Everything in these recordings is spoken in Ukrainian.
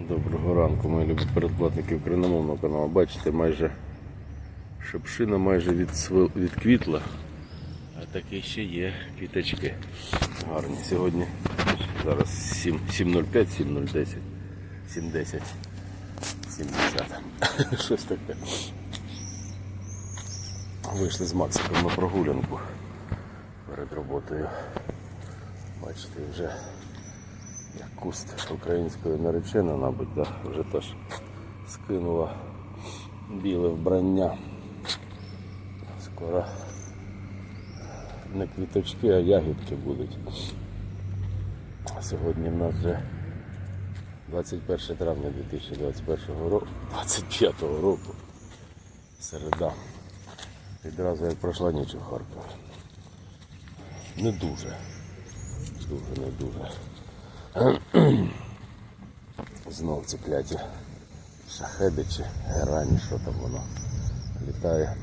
Доброго ранку, мої любі передплатники україномовного каналу. Бачите, майже шипшина майже відсвил- відквітла, а таки ще є квіточки гарні. Сьогодні зараз 7.05, 7.010, 7.10, 70. Щось таке. Вийшли з Максиком на прогулянку перед роботою. Бачите, вже як куст української наречена, мабуть, да, вже теж скинула біле вбрання. Скоро не квіточки, а ягідки будуть. Сьогодні в нас вже 21 травня 2021 року, 25 року, середа. Відразу як пройшла ніч у Харкові. Не дуже. Дуже не дуже. Знов ці кляті шахеди чи герані, що там воно літає.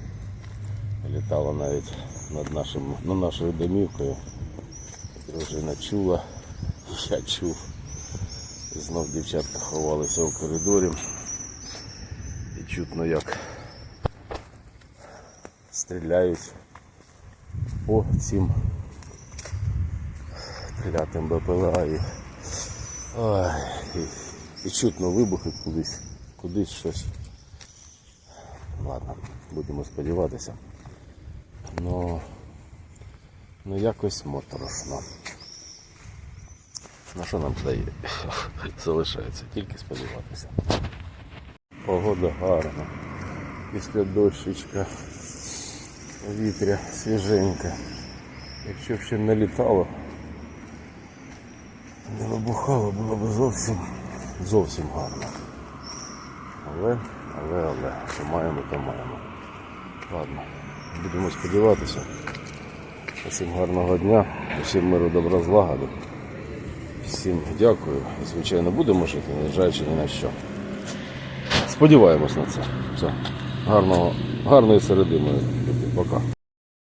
Літало навіть над, нашим, над нашою домівкою. Дружина чула, я чув. Знов дівчатка ховалися в коридорі. І чутно як стріляють по цим клятим БПЛА і, ой, і, чутно вибухи кудись, кудись щось. Ладно, будемо сподіватися. Ну, ну якось моторошно. На що нам дає? Залишається тільки сподіватися. Погода гарна. Після дощечка, вітря свіженька. Якщо б ще не літало, не вибухало, було б зовсім, зовсім гарно. Але, але, але, що маємо, то маємо. Ладно, будемо сподіватися. Всім гарного дня, всім миру, добра, злагоди. Всім дякую. І, звичайно, будемо жити, незважаючи ні на що. Сподіваємось на це. Все. Гарного, гарної середи, мої любі. Пока.